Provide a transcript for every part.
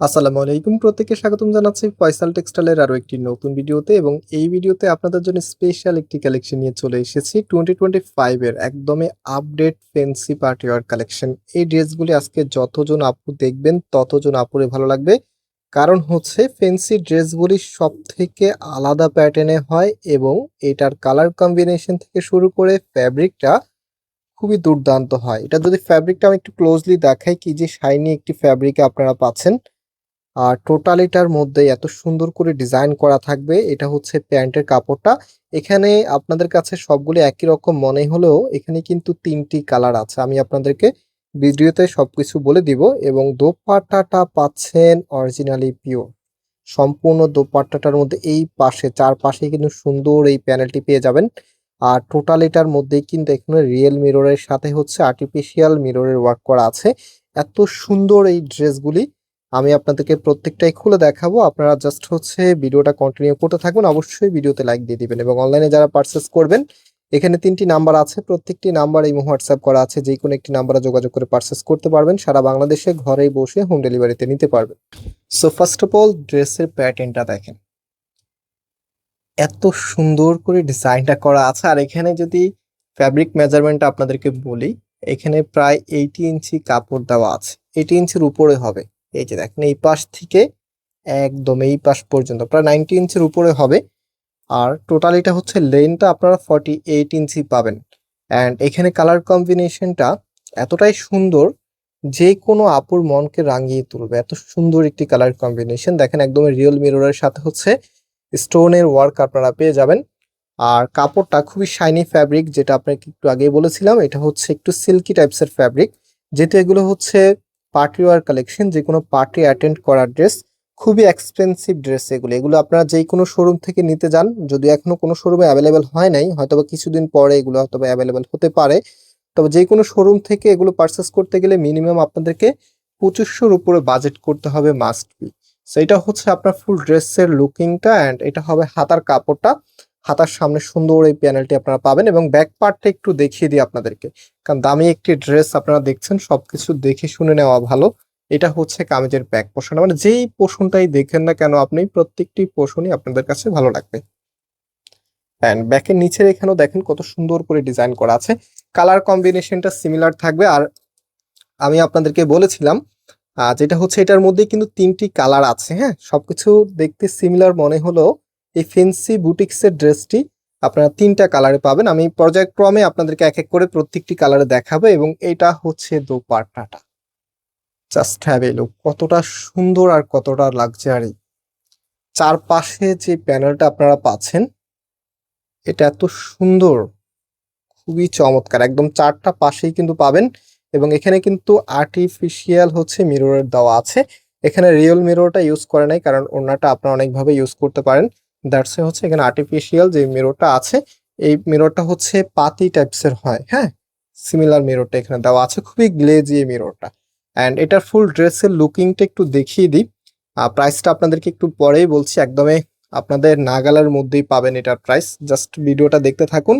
আসসালামু আলাইকুম প্রত্যেককে স্বাগতম জানাচ্ছি ফয়সাল টেক্সটাইলের আরও একটি নতুন ভিডিওতে এবং এই ভিডিওতে আপনাদের জন্য স্পেশাল একটি কালেকশন নিয়ে চলে এসেছি। টোয়েন্টি টোয়েন্টি ফাইভের একদমই update fancy party wear collection এই ড্রেসগুলি আজকে যতজন আপু দেখবেন ততজন আপুরে ভালো লাগবে। কারণ হচ্ছে ফেন্সি ড্রেসগুলি সব থেকে আলাদা প্যাটার্নে হয় এবং এটার কালার কম্বিনেশন থেকে শুরু করে ফ্যাব্রিকটা খুবই দুর্দান্ত হয়। এটা যদি ফ্যাব্রিকটা আমি একটু ক্লোজলি দেখাই কি যে শাইনি একটি ফ্যাব্রিকে আপনারা পাচ্ছেন। আর টোটালিটার মধ্যে এত সুন্দর করে ডিজাইন করা থাকবে, এটা হচ্ছে প্যান্টের কাপড়টা। এখানে আপনাদের কাছে সবগুলো একই রকম মনে হলেও এখানে কিন্তু তিনটি কালার আছে। আমি আপনাদেরকে ভিডিওতে সবকিছু বলে দিব এবং দোপাট্টাটা পাচ্ছেন অরিজিনালি পিওর। সম্পূর্ণ দোপাট্টাটার মধ্যে এই পাশে, চারপাশে কিন্তু সুন্দর এই প্যানেলটি পেয়ে যাবেন। আর টোটালিটার মধ্যেই কিন্তু এখানে রিয়েল মিররের সাথে হচ্ছে আর্টিফিশিয়াল মিররের ওয়ার্ক করা আছে। এত সুন্দর এই ড্রেসগুলি আমি আপনাদেরকে প্রত্যেকটাই খুলে দেখাবো। আপনারা জাস্ট হচ্ছে ভিডিওটা কন্টিনিউ করতে থাকবেন অবশ্যই ভিডিওতে লাইক দিয়ে দিবেন এবং অনলাইনে যারা পারচেস করবেন, এখানে তিনটি নাম্বার আছে। প্রত্যেকটি নাম্বার এই হোয়াটসঅ্যাপ করা আছে। যে কোনো একটি নাম্বারে যোগাযোগ করে পারচেস করতে পারবেন। সারা বাংলাদেশে ঘরেই বসে হোম ডেলিভারিতে নিতে পারবেন। সো ফার্স্ট অফ অল ড্রেসের প্যাটার্নটা দেখেন। এত সুন্দর করে ডিজাইনটা করা আছে। আর এখানে যদি ফ্যাব্রিক মেজারমেন্ট আপনাদেরকে বলি, এখানে প্রায় এইটি ইঞ্চি কাপড় দেওয়া আছে। এইটি ইঞ্চির উপরে হবে। এই যে দেখেন, এই পাশ থেকে একদম এই পাশ পর্যন্ত, প্রায় নাইনটি ইঞ্চির উপরে হবে। আর টোটাল এটা হচ্ছে লেনটা আপনারা ফর্টি এইট ইঞ্চি পাবেন। অ্যান্ড এখানে কালার কম্বিনেশনটা এতটাই সুন্দর যে কোনো আপুর মনকে রাঙিয়ে তুলবে। এত সুন্দর একটি কালার কম্বিনেশন দেখেন, একদম রিয়েল মিররের সাথে হচ্ছে স্টোনের ওয়ার্ক আপনারা পেয়ে যাবেন। আর কাপড়টা খুবই শাইনি ফ্যাব্রিক যেটা আপনাকে একটু আগেই বলেছিলাম, এটা হচ্ছে একটু সিল্কি টাইপসের ফ্যাব্রিক যেহেতু এগুলো হচ্ছে পার্টি ওয়ার কালেকশন যে কোনো পার্টি অ্যাটেন্ড করার ড্রেস, খুবই এক্সপেন্সিভ ড্রেস এগুলো। এগুলো আপনারা যেই কোনো শোরুম থেকে নিতে যান, যদি এখনও কোনো শোরুমে অ্যাভেলেবেল হয় নাই হয়তো বা কিছুদিন পরে এগুলো হয়তো বা অ্যাভেলেবেল হতে পারে। তবে যে কোনো শোরুম থেকে এগুলো পারচেস করতে গেলে মিনিমাম আপনাদেরকে পঁচিশশোর উপরে বাজেট করতে হবে মাস্ট বি সো এটা হচ্ছে আপনার ফুল ড্রেসের লুকিংটা অ্যান্ড এটা হবে হাতার কাপড়টা। হাতার সামনে সুন্দর এই প্যানেলটি আপনারা পাবেন এবং ব্যাক পার্টটা একটু দেখিয়ে দিই আপনাদেরকে। কারণ দামি একটি ড্রেস আপনারা দেখছেন, সবকিছু দেখে শুনে নেওয়া ভালো। এটা হচ্ছে কামিজের ব্যাক পোর্শন মানে যেই পোর্শনটাই দেখেন না কেন, আপনি প্রত্যেকটি পোর্শনই আপনাদের কাছে ভালো লাগবে। অ্যান্ড ব্যাকের নিচের এখানেও দেখেন কত সুন্দর করে ডিজাইন করা আছে। কালার কম্বিনেশনটা সিমিলার থাকবে। আর আমি আপনাদেরকে বলেছিলাম যেটা হচ্ছে এটার মধ্যে কিন্তু তিনটি কালার আছে হ্যাঁ? সবকিছু দেখতে সিমিলার মনে হলো এই ফেন্সি বুটিক্সের ড্রেসটি আপনারা তিনটা কালারে পাবেন। আমি পর্যায়ক্রমে আপনাদেরকে এক এক করে প্রত্যেকটি কালারে দেখাবো এবং এটা হচ্ছে দোপাট্টাটা। জাস্ট হ্যাভ এ লুক কতটা সুন্দর আর কতটা লাক্সারি চারপাশে যে প্যানেলটা আপনারা পাচ্ছেন, এটা এত সুন্দর। খুবই চমৎকার। একদম চারটা পাশেই কিন্তু পাবেন এবং এখানে কিন্তু আর্টিফিশিয়াল হচ্ছে মিররের দেওয়া আছে। এখানে রিয়েল মিররটা ইউজ করে নাই, কারণ ওনাটা আপনারা অনেকভাবে ইউজ করতে পারেন। দ্যাটস হচ্ছে এখানে আর্টিফিশিয়াল যে মিররটা আছে, এই মিররটা হচ্ছে পাতি টাইপসের হয় হ্যাঁ? সিমিলার মিররটা এখানে দেওয়া আছে, খুবই গ্লেজি এই মিররটা অ্যান্ড এটার ফুল ড্রেসের লুকিংটা একটু দেখিয়ে দিই। প্রাইসটা আপনাদেরকে একটু পরেই বলছি একদমই আপনাদের নাগালের মধ্যেই পাবেন এটার প্রাইস জাস্ট ভিডিওটা দেখতে থাকুন,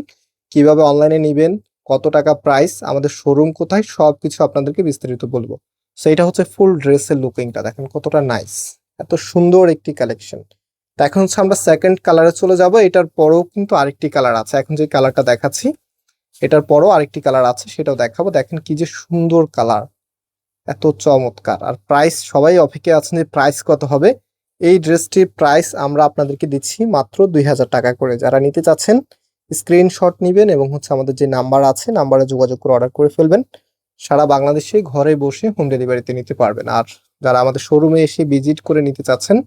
কীভাবে অনলাইনে নেবেন, কত টাকা প্রাইস আমাদের শোরুম কোথায় সব কিছু আপনাদেরকে বিস্তারিত বলব। সো এটা হচ্ছে ফুল ড্রেসের লুকিংটা দেখেন কতটা নাইস এত সুন্দর একটি কালেকশন তো এখন হচ্ছে আমরা সেকেন্ড কালারে চলে যাব। এটার পরেও কিন্তু আরেকটি কালার আছে। এখন যে কালারটা দেখাচ্ছি, এটার পরও আরেকটি কালার আছে, সেটাও দেখাবো। দেখেন কি যে সুন্দর কালার এত চমৎকার। আর প্রাইস সবাই অপেক্ষা আছেন যে প্রাইস কত হবে। এই ড্রেসটির প্রাইস আমরা আপনাদেরকে দিচ্ছি মাত্র দুই হাজার টাকা করে। যারা নিতে চাচ্ছেন স্ক্রিনশট নেবেন এবং হচ্ছে আমাদের যে নাম্বার আছে নাম্বারে যোগাযোগ করে অর্ডার করে ফেলবেন। সারা বাংলাদেশে ঘরে বসে হোম ডেলিভারিতে নিতে পারবেন। আর যারা আমাদের শোরুমে এসে ভিজিট করে নিতে চাচ্ছেন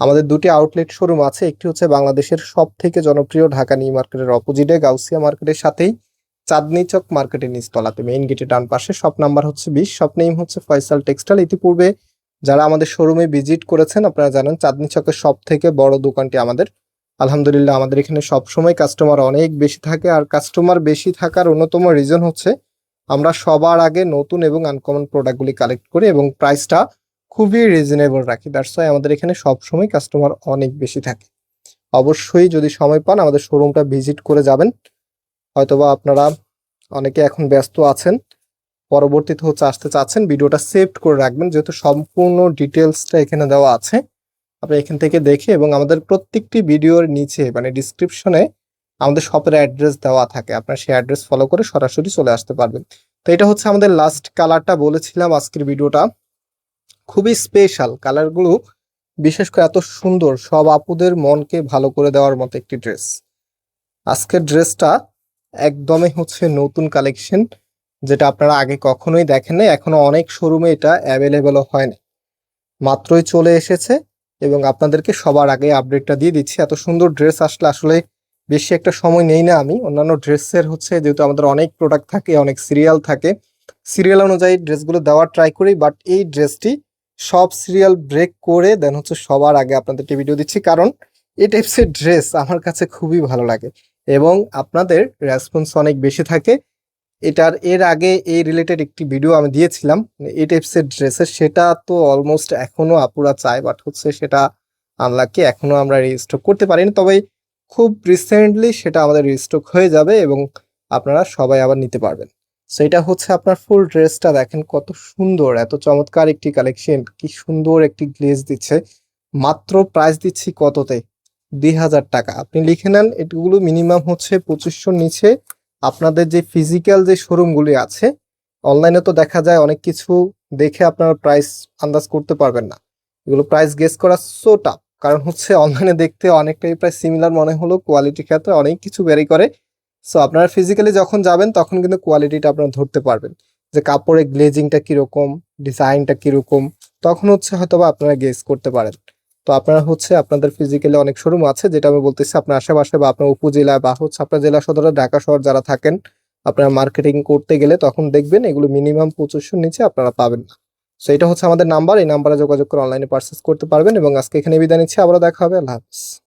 আমাদের দুটি আউটলেট শোরুম আছে, একটি হচ্ছে বাংলাদেশের সব থেকে জনপ্রিয় ঢাকা নিউ মার্কেটের অপোজিটে গাউসিয়া মার্কেটের সাথেই চাঁদনি চক মার্কেটের নিচতলাতে। মেইন গেটের ডান পাশে শপ নাম্বার হচ্ছে বিশ শপ নেম হচ্ছে ফয়সাল টেক্সটাইল ইতিপূর্বে যারা আমাদের শোরুমে ভিজিট করেছেন, আপনারা জানেন চাঁদনি চকের সব থেকে বড় দোকানটি আমাদের। আলহামদুলিল্লাহ, আমাদের এখানে সব সময় কাস্টমার অনেক বেশি থাকে, আর কাস্টমার বেশি থাকার অন্যতম রিজন হচ্ছে আমরা সবার আগে নতুন এবং আনকমন প্রোডাক্টগুলি কালেক্ট করি এবং প্রাইসটা খুবই রিজনেবল রাখি। দ্যাটস ওয়াই আমাদের এখানে সব সময় কাস্টমার অনেক বেশি থাকে। অবশ্যই যদি সময় পান আমাদের শোরুমটা ভিজিট করে যাবেন। হয়তোবা আপনারা অনেকে এখন ব্যস্ত আছেন, পরবর্তীতে হচ্ছে আসতে চাচ্ছেন, ভিডিওটা সেভ করে রাখবেন। যেহেতু সম্পূর্ণ ডিটেলসটা এখানে দেওয়া আছে, আপনি এখান থেকে দেখে এবং আমাদের প্রত্যেকটি ভিডিওর নিচে মানে ডিসক্রিপশনে আমাদের শপের অ্যাড্রেস দেওয়া থাকে। আপনার সেই অ্যাড্রেস ফলো করে সরাসরি চলে আসতে পারবেন। তো এটা হচ্ছে আমাদের লাস্ট কালারটা বলেছিলাম আজকের ভিডিওটা। খুবই স্পেশাল কালারগুলো বিশেষ করে এত সুন্দর, সব আপুদের মনকে ভালো করে দেওয়ার মতো একটি ড্রেস আজকের ড্রেসটা একদমই হচ্ছে নতুন কালেকশন যেটা আপনারা আগে কখনোই দেখেন নাই, এখনও অনেক শোরুমে এটা অ্যাভেলেবেলও হয় না মাত্রই চলে এসেছে এবং আপনাদেরকে সবার আগে আপডেটটা দিয়ে দিচ্ছি। এত সুন্দর ড্রেস আসলে আসলে বেশি একটা সময় নেই না আমি। অন্যান্য ড্রেসের হচ্ছে, যেহেতু আমাদের অনেক প্রোডাক্ট থাকে, অনেক সিরিয়াল থাকে সিরিয়াল অনুযায়ী ড্রেসগুলো দেওয়ার ট্রাই করি বাট এই ড্রেসটি সব সিরিয়াল ব্রেক করে দেন হচ্ছে সবার আগে আপনাদেরকে ভিডিও দিচ্ছি। কারণ এই টাইপসের ড্রেস আমার কাছে খুবই ভালো লাগে এবং আপনাদের রেসপন্স অনেক বেশি থাকে। এটার, এর আগে এই রিলেটেড একটি ভিডিও আমি দিয়েছিলাম, এই টাইপসের ড্রেসের সেটা তো অলমোস্ট এখনও আপুরা চায় বাট হচ্ছে সেটা আনলাকে এখনও আমরা রেজিস্টক করতে পারিনি। তবে খুব রিসেন্টলি সেটা আমাদের রিস্টক হয়ে যাবে এবং আপনারা সবাই আবার নিতে পারবেন। সো এটা হচ্ছে আপনার ফুল ড্রেসটা দেখেন কত সুন্দর, এত চমৎকার একটি কালেকশন কি সুন্দর একটি গ্লেজ দিচ্ছে। মাত্র প্রাইস দিচ্ছি কততে? দুই হাজার টাকা। আপনি লিখে নেন, এগুলো মিনিমাম হচ্ছে পঁচিশশোর নিচে। আপনাদের যে ফিজিক্যাল যে শোরুমগুলি আছে অনলাইনে তো দেখা যায় অনেক কিছু দেখে আপনারা প্রাইস আন্দাজ করতে পারবেন না। এগুলো প্রাইস গেস করা সো টাফ কারণ হচ্ছে অনলাইনে দেখতে অনেকটাই প্রায় সিমিলার মনে হলো কোয়ালিটির ক্ষেত্রে অনেক কিছু ভ্যারি করে। সো আপনারা ফিজিক্যালি যখন যাবেন, তখন কিন্তু কোয়ালিটিটা আপনারা ধরতে পারবেন। যে কাপড়ের গ্লেজিংটা কীরকম ডিজাইনটা কীরকম, তখন হচ্ছে হয়তো বা আপনারা গেস করতে পারেন। তো আপনারা হচ্ছে আপনাদের ফিজিক্যালি অনেক শোরুম আছে, যেটা আমি বলতেছি আপনার আশেপাশে বা আপনার উপজেলায় বা হচ্ছে আপনার জেলা সদরে ঢাকা শহর যারা থাকেন, আপনারা মার্কেটিং করতে গেলে তখন দেখবেন এগুলো মিনিমাম পঁচিশশোর নিচে আপনারা পাবেন না। সো এটা হচ্ছে আমাদের নাম্বার এই নাম্বারে যোগাযোগ করে অনলাইনে পার্চেস করতে পারবেন। এবং আজকে এখানে বিদায় নিচ্ছি, আবারও দেখা হবে, আল্লাহ হাফিজ।